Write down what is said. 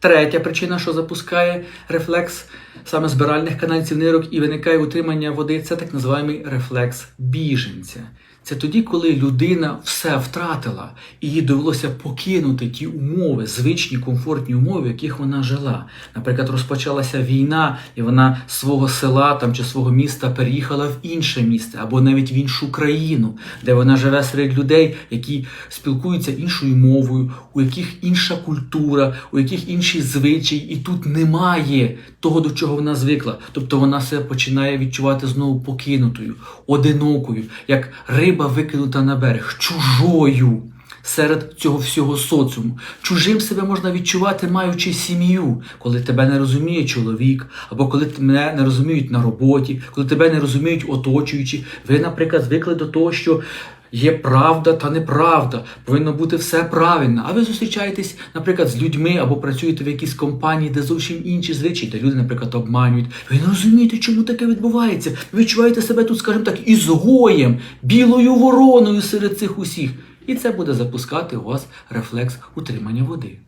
Третя причина, що запускає рефлекс саме збиральних канальців нирок і виникає утримання води, це так називаємий рефлекс біженця. Це тоді, коли людина все втратила, і їй довелося покинути ті умови, звичні комфортні умови, в яких вона жила. Наприклад, розпочалася війна, і вона з свого села там чи свого міста переїхала в інше місце або навіть в іншу країну, де вона живе серед людей, які спілкуються іншою мовою, у яких інша культура, у яких інші звичаї, і тут немає того, до чого вона звикла. Тобто вона себе починає відчувати знову покинутою, одинокою, як риба викинута на берег, чужою. Серед цього всього соціуму. Чужим себе можна відчувати, маючи сім'ю, коли тебе не розуміє чоловік, або коли мене не розуміють на роботі, коли тебе не розуміють оточуючі. Ви, наприклад, звикли до того, що є правда та неправда, повинно бути все правильно. А ви зустрічаєтесь, наприклад, з людьми або працюєте в якійсь компанії, де зовсім інші звичаї, де люди, наприклад, обманюють. Ви не розумієте, чому таке відбувається. Ви відчуваєте себе тут, скажімо так, ізгоєм, білою вороною серед цих усіх. І це буде запускати у вас рефлекс утримання води.